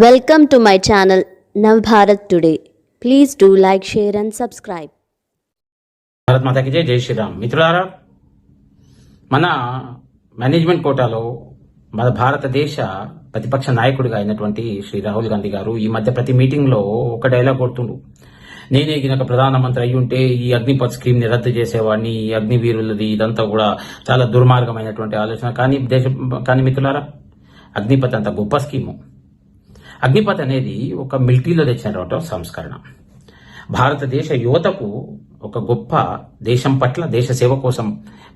Welcome to my channel Navbharat today please do like share and subscribe Bharat మాతాకి జై జై శ్రీరామ్ మిత్రులారా మన మేనేజ్మెంట్ కోటాలో మన భారతదేశ ప్రతిపక్ష నాయకుడిగా అయినటువంటి శ్రీ రాహుల్ గాంధీ గారు ఈ మధ్య ప్రతి మీటింగ్లో ఒక డైలాగ్ కొడుతుండు. నేనే గినక ప్రధానమంత్రి అయి ఉంటే ఈ అగ్నిపథ్ స్కీమ్ని రద్దు చేసేవాడిని ఈ అగ్నివీరులది ఇదంతా కూడా చాలా దుర్మార్గమైనటువంటి ఆలోచన. కానీ దేశ కానీ మిత్రులారా అగ్నిపథ్ అంత గొప్ప స్కీము అగ్నిపథ్ అనేది ఒక మిలిటరీలో తెచ్చినటువంటి సంస్కరణ. భారతదేశ యువతకు ఒక గొప్ప దేశం పట్ల దేశ సేవ కోసం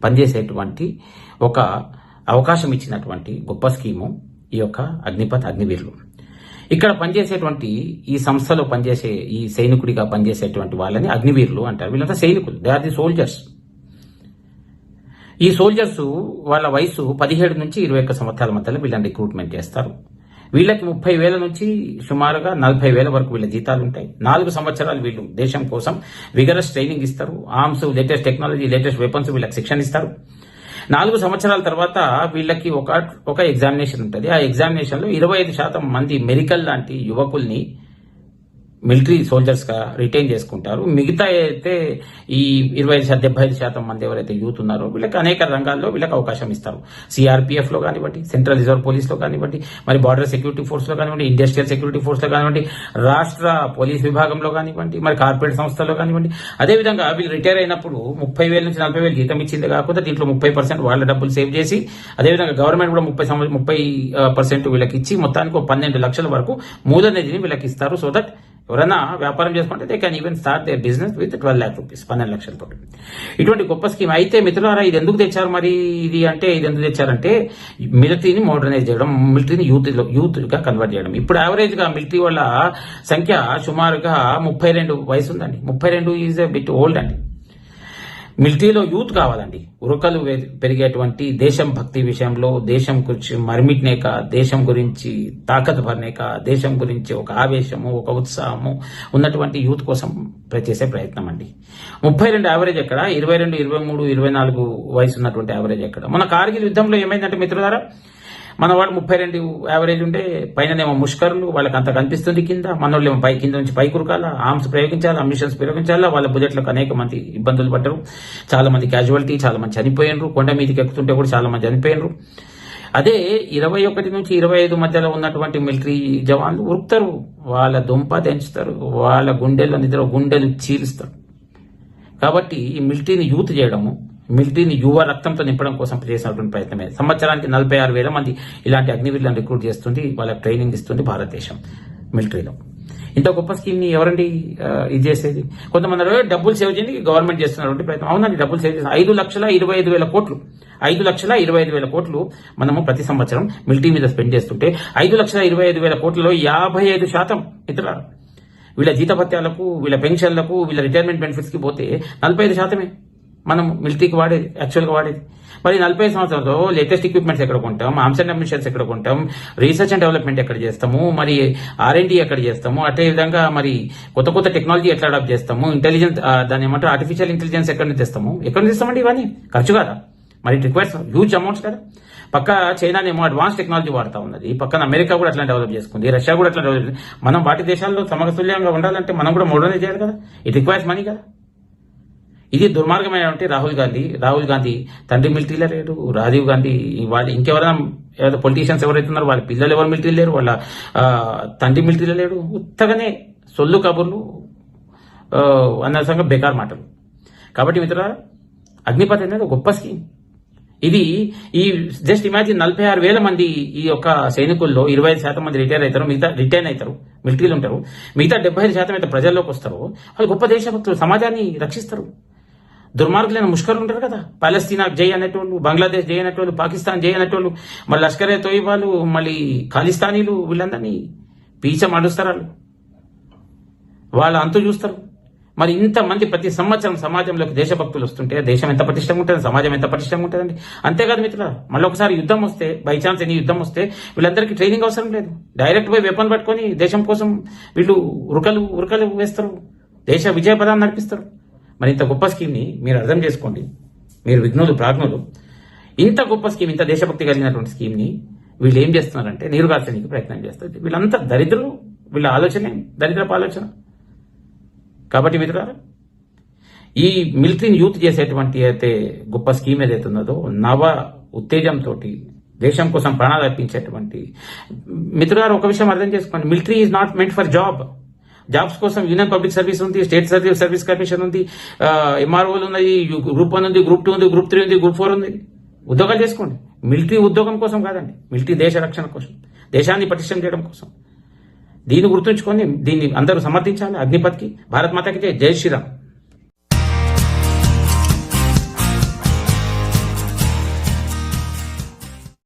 పనిచేసేటువంటి ఒక అవకాశం ఇచ్చినటువంటి గొప్ప స్కీము ఈ యొక్క అగ్నిపథ్ అగ్నివీరులు. ఇక్కడ పనిచేసేటువంటి ఈ సంస్థలో పనిచేసే ఈ సైనికుడిగా పనిచేసేటువంటి వాళ్ళని అగ్నివీరులు అంటారు. వీళ్ళంతా సైనికులు. దే ఆర్ ది సోల్జర్స్ ఈ సోల్జర్స్ వాళ్ళ వయసు పదిహేడు నుంచి ఇరవై ఒక్క సంవత్సరాల మధ్యలో వీళ్ళని రిక్రూట్మెంట్ చేస్తారు. వీళ్ళకి ముప్పై వేల నుంచి సుమారుగా నలభై వేల వరకు వీళ్ళ జీతాలు ఉంటాయి. నాలుగు సంవత్సరాలు వీళ్ళు దేశం కోసం విగరస్ ట్రైనింగ్ ఇస్తారు. Arms latest technology latest weapons వీళ్ళకి శిక్షణ ఇస్తారు. నాలుగు సంవత్సరాల తర్వాత వీళ్ళకి ఒక ఒక ఎగ్జామినేషన్ ఉంటుంది. ఆ ఎగ్జామినేషన్లో ఇరవై ఐదు శాతం మంది మెడికల్ లాంటి యువకుల్ని మిలిటరీ సోల్జర్స్గా రిటైన్ చేసుకుంటారు. మిగతా అయితే ఈ ఇరవై ఐదు డెబ్బై ఐదు శాతం మంది ఎవరైతే యూత్ ఉన్నారో వీళ్ళకి అనేక రంగాల్లో వీళ్ళకి అవకాశం ఇస్తారు. సిఆర్పిఎఫ్లో కానివ్వండి సెంట్రల్ రిజర్వ్ పోలీస్లో కానివ్వండి మరి బార్డర్ సెక్యూరిటీ ఫోర్స్లో కానివ్వండి ఇండస్ట్రియల్ సెక్యూరిటీ ఫోర్స్లో కానివ్వండి రాష్ట్ర పోలీస్ విభాగంలో కానివ్వండి మరి కార్పొరేట్ సంస్థల్లో కానివ్వండి. అదేవిధంగా వీళ్ళు రిటైర్ అయినప్పుడు ముప్పై వేల నుంచి నలభై వేలు జీతం ఇచ్చింది కాకుండా దీంట్లో ముప్పై పర్సెంట్ వాళ్ళ డబ్బులు సేవ్ చేసి అదేవిధంగా గవర్నమెంట్ కూడా ముప్పై ముప్పై పర్సెంట్ వీళ్ళకి ఇచ్చి మొత్తానికి ఒక పన్నెండు లక్షల వరకు మూలనిధిని వీళ్ళకి ఇస్తారు. సో దట్ ఎవరైనా వ్యాపారం చేసుకుంటే they can even start their business with twelve lakh rupees పన్నెండు లక్షలతో ఇటువంటి గొప్ప స్కీమ్ అయితే మిత్రులారా ఇది ఎందుకు తెచ్చారు మరి? ఇది అంటే ఇది ఎందుకు తెచ్చారంటే మిలిటరీని మోడర్నైజ్ చేయడం మిలిటరీని యూత్ యూత్గా కన్వర్ట్ చేయడం. ఇప్పుడు యావరేజ్గా మిలిటరీ వాళ్ళ సంఖ్య సుమారుగా ముప్పై రెండు వయసు ఉందండి. ముప్పై రెండు ఈజ్ బిట్ ఓల్డ్ అండి. మిలిటరీలో యూత్ కావాలండి. ఉరకలు పెరిగేటువంటి దేశం భక్తి విషయంలో దేశం గురించి మరిమిట్నేక దేశం గురించి తాకత్ భర్నేక దేశం గురించి ఒక ఆవేశము ఒక ఉత్సాహము ఉన్నటువంటి యూత్ కోసం చేసే ప్రయత్నం అండి ముప్పై రెండు యావరేజ్ ఎక్కడ? ఇరవై రెండు ఇరవై మూడు ఇరవై నాలుగు వయసు ఉన్నటువంటి యావరేజ్ ఎక్కడ? మన కార్గిల్ యుద్ధంలో ఏమైందంటే మిత్రులారా మన వాళ్ళు ముప్పై రెండు యావరేజ్ ఉంటే పైననేమో ముష్కర్లు వాళ్ళకి అంత కనిపిస్తుంది కింద మన పై కింద నుంచి పై కురకాల ఆర్మ్స్ ప్రయోగించాలా మిషన్స్ ప్రయోగించాలా వాళ్ళ బుల్లెట్లకు అనేక మంది ఇబ్బందులు పడ్డారు. చాలా మంది క్యాజువాలిటీ చాలా మంది చనిపోయినరు. కొండ మీదకి ఎక్కుతుంటే కూడా చాలా మంది చనిపోయినరు. అదే ఇరవై ఒకటి నుంచి ఇరవై ఐదు మధ్యలో ఉన్నటువంటి మిలిటరీ జవాన్లు ఉరుకుతారు. వాళ్ళ దుంప తెంచుతారు. వాళ్ళ గుండెల్లో నిద్ర గుండెలు చీలుస్తారు. కాబట్టి ఈ మిలిటరీని యూత్ చేయడము మిలిటరీని యువ రక్తంతో నింపడం కోసం చేసినటువంటి ప్రయత్నమే. సంవత్సరానికి నలభై ఆరు వేల మంది ఇలాంటి అగ్నివీరులను రిక్రూట్ చేస్తుంది వాళ్ళకి ట్రైనింగ్ ఇస్తుంది భారతదేశం మిలిటరీలో. ఇంత గొప్ప స్కీమ్ని ఎవరండి ఇది చేసేది? కొంతమంది డబ్బులు సేవ్ చేయండి గవర్నమెంట్ చేస్తున్నటువంటి ప్రయత్నం. అవునండి డబ్బులు సేవ్ చేసిన ఐదు లక్షల ఇరవై ఐదు వేల కోట్లు ఐదు లక్షల ఇరవై ఐదు వేల కోట్లు మనము ప్రతి సంవత్సరం మిలిటరీ మీద స్పెండ్ చేస్తుంటే ఐదు లక్షల ఇరవై ఐదు వేల కోట్లలో యాభై ఐదు శాతం ఇతర వీళ్ళ జీతభత్యాలకు వీళ్ళ పెన్షన్లకు వీళ్ళ రిటైర్మెంట్ బెనిఫిట్స్కి పోతే నలభై ఐదు శాతమే. మనం మిలిటరీకి వాడేది యాక్చువల్గా వాడేది మరి నలభై సంవత్సరాలతో లేటెస్ట్ ఎక్విప్మెంట్స్ ఎక్కడ కొంటాం? ఆర్మ్స్ అండ్ మిషన్స్ ఎక్కడ కొంటాం? రీసెర్చ్ అండ్ డెవలప్మెంట్ ఎక్కడ చేస్తాము? మరి ఆర్ఎండి ఎక్కడ చేస్తాము? అదే విధంగా మరి కొత్త కొత్త టెక్నాలజీ ఎట్లా అడాప్ట్ చేస్తాము? ఇంటెలిజెన్స్ దాని ఏమంటారు? ఆర్టిఫిషియల్ ఇంటెలిజెన్స్ ఎక్కడ నుంచి తెస్తాము? ఎక్కడ నుంచి తెస్తామండి ఇవన్నీ? ఖర్చు కదా? మరి రిక్వైర్స్ హ్యూజ్ అమౌంట్స్ కదా. పక్క చైనానేమో అడ్వాన్స్ టెక్నాలజీ వాడుతూ ఉన్నది. పక్కన అమెరికా కూడా అట్లా డెవలప్ చేసుకుంది. రష్యా కూడా అట్లా డెవలప్ మనం వాటి దేశాల్లో సమతుల్యంగా ఉండాలంటే మనం కూడా మోడర్నైజ్ చేయాలి కదా. ఇట్ రిక్వైర్స్ మనీ కదా. ఇది దుర్మార్గమైనటువంటి రాహుల్ గాంధీ రాహుల్ గాంధీ తండ్రి మిలిటరీలో లేడు రాజీవ్ గాంధీ వాళ్ళు ఇంకెవరైనా ఏదో పొలిటీషియన్స్ ఎవరైతే ఉన్నారో వాళ్ళ పిల్లలు ఎవరు మిలిటరీ లేరు వాళ్ళ తండ్రి మిలిటరీలో లేడు ఉత్తగానే సొల్లు కబుర్లు అన్న అనవసరంగా బేకార్ మాటలు. కాబట్టి మిత్రులారా అగ్నిపథ్ అనేది గొప్ప స్కీమ్ ఇది ఈ జస్ట్ ఇమాజిన్ నలభై ఆరు వేల మంది ఈ యొక్క సైనికుల్లో ఇరవై ఐదు శాతం మంది రిటైర్ అవుతారు మిగతా రిటైర్ అవుతారు మిలిటరీలు ఉంటారు మిగతా డెబ్బై ఐదు శాతం అయితే ప్రజల్లోకి వస్తారు వాళ్ళు గొప్ప దేశభక్తులు సమాజాన్ని రక్షిస్తారు. దుర్మార్గులైన ముష్కర్లు ఉంటారు కదా? పాలస్తీనా జై అనేటోళ్ళు బంగ్లాదేశ్ జై అనేటోళ్ళు పాకిస్తాన్ జై అనేటోళ్ళు మళ్ళీ లష్కరే తోయిబాలు మళ్ళీ ఖాళిస్తానీలు వీళ్ళందరినీ పీచ మడుస్తారు వాళ్ళు. వాళ్ళ అంతు చూస్తారు. మరి ఇంతమంది ప్రతి సంవత్సరం సమాజంలోకి దేశభక్తులు వస్తుంటే దేశం ఎంత పటిష్టంగా ఉంటుంది సమాజం ఎంత పటిష్టంగా ఉంటుందండి? అంతేకాదు మిత్రుల మళ్ళీ ఒకసారి యుద్ధం వస్తే బై ఛాన్స్ ఎన్ని యుద్ధం వస్తే వీళ్ళందరికీ ట్రైనింగ్ అవసరం లేదు. డైరెక్ట్ పోయి వెపన్ పట్టుకొని దేశం కోసం వీళ్ళు ఉరకలు ఉరకలు వేస్తారు. దేశ విజయ పదాన్ని నడిపిస్తారు. మరి ఇంత గొప్ప స్కీమ్ని మీరు అర్థం చేసుకోండి. మీరు విఘ్నులు ప్రాజ్ఞులు. ఇంత గొప్ప స్కీమ్ ఇంత దేశభక్తి కలిగినటువంటి స్కీమ్ని వీళ్ళు ఏం చేస్తున్నారంటే నీరు కాల్చడానికి ప్రయత్నం చేస్తుంది. వీళ్ళంతా దరిద్రులు. వీళ్ళ ఆలోచనే దరిద్రపు ఆలోచన. కాబట్టి మిత్రులారా ఈ మిలిటరీని యూత్ చేసేటువంటి అయితే గొప్ప స్కీమ్ ఏదైతే ఉన్నదో నవ ఉత్తేజంతో దేశం కోసం ప్రాణాలు అర్పించేటువంటి మిత్రులారు ఒక విషయం అర్థం చేసుకోండి. Military is not meant for job jobs కోసం యూనియన్ పబ్లిక్ సర్వీస్ ఉంది స్టేట్ సర్వీస్ సర్వీస్ కమిషన్ ఉంది ఎంఆర్ఓలు ఉన్నాయి గ్రూప్ వన్ ఉంది గ్రూప్ టూ ఉంది గ్రూప్ త్రీ ఉంది గ్రూప్ ఫోర్ ఉంది. ఉద్యోగాలు చేసుకోండి. మిలిటరీ ఉద్యోగం కోసం కాదండి. మిలిటరీ దేశ రక్షణ కోసం. దేశాన్ని పటిష్టం చేయడం కోసం. దీన్ని గుర్తుంచుకొని దీన్ని అందరూ సమర్థించాలి. అగ్నిపథ్కి. భారత్ మాతకి జై. జై శ్రీరామ్.